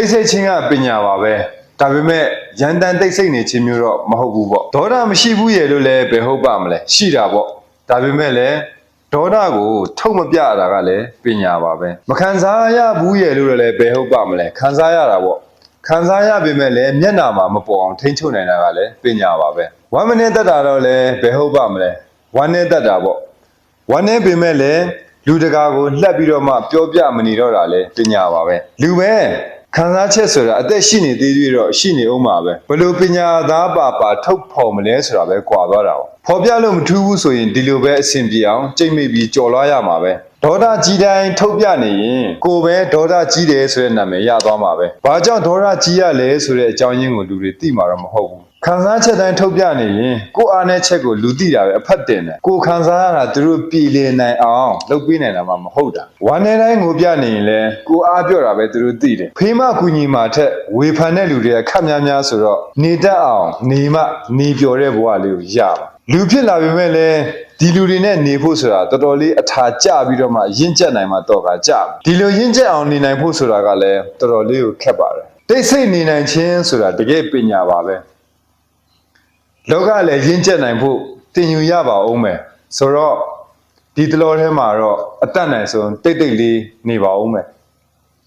တိတ်ဆိတ်ခြင်းကပညာပါပဲဒါပေမဲ့ရန်တန်တိတ်ဆိတ်နေခြင်းမျိုးတော့မဟုတ်ဘူးပေါ့ဒေါသမရှိဘူးရဲ့လို့လည်းဘယ်ဟုတ်ပါမလဲရှိတာပေါ့ဒါပေမဲ့လည်းဒေါသကိုထုတ်မပြတာကလည်းပညာပါပဲမခံစားရဘူးရဲ့လို့လည်းဘယ်ဟုတ်ပါမလဲခံစားရတာပေါ့ခံစားရပေမဲ့လည်းမျက်နာမှာမပေါ်အောင်ထိန်းချုပ်နိုင်တာကလည်းပညာပါပဲဝမ်းမနဲ့တက်တာတော့လည်းဘယ်ဟုတ်ပါမလဲဝမ်းနဲ့တက်တာပေါ့ဝမ်းနေပေမဲ့လည်းလူတကာကိုလှက်ပြီးတော့မှပြောပြမနေတော့တာလဲပညာပါပဲလူပဲ ခံစားချက်ဆိုတာအသက်ရှိနေသေးသေးတော့ရှိနေအောင်ပါပဲဘလို့ပညာသားပါပါထုတ်ဖော်မလဲဆိုတာပဲကြွာသွားတာပေါ့ဖော်ပြလို့မထူးဘူးဆိုရင်ဒီလိုပဲအဆင်ပြေအောင်ကြိတ်မိပြီးကြော်လွှားရမှာပဲဒေါသကြီးတိုင်းထုတ်ပြနေရင်ကိုယ်ပဲဒေါသကြီးတယ်ဆိုတဲ့နာမည်ရသွားမှာပဲဘာကြောင့်ဒေါသကြီးရလဲဆိုတဲ့အကြောင်းရင်းကိုလူတွေသိမှာတော့မဟုတ်ဘူး ခံစားချက်တိုင်းထုတ်ပြနေရင်ကိုယ်အားနဲ့ချက်ကိုလူသိတာပဲအဖတ်တင်တယ်ကိုယ်ခံစားရတာသူတို့ပြည်လည်နိုင်အောင်လုပ်ပေးနိုင်တာမှမဟုတ်တာဝမ်းနေတိုင်းကိုပြနေရင်လဲကိုယ်အားပြောတာပဲသူတို့သိတယ်ဖေးမကူညီမှာထက်ဝေဖန်တဲ့လူတွေကခက်များများဆိုတော့နေတတ်အောင်နေမှနေပျော်တဲ့ဘဝလေးကိုရပါလူဖြစ်လာပေမဲ့လည်းဒီလူတွေနဲ့နေဖို့ဆိုတာတော်တော်လေးအထာကျပြီးတော့မှရင့်ကျက်နိုင်မှတော့ကကြဒီလိုရင့်ကျက်အောင်နေနိုင်ဖို့ဆိုတာကလည်းတော်တော်လေးကိုခက်ပါတယ်တိတ်ဆိတ်နေနိုင်ခြင်းဆိုတာတကယ်ပညာပါပဲ လောကလည်းရင့်ကျက်နိုင်ဖို့တင်ယူရပါအောင်မယ်ဆိုတော့ဒီတလောထဲမှာတော့အတတ်နိုင်ဆုံးတိတ်တိတ်လေးနေပါအောင်မယ်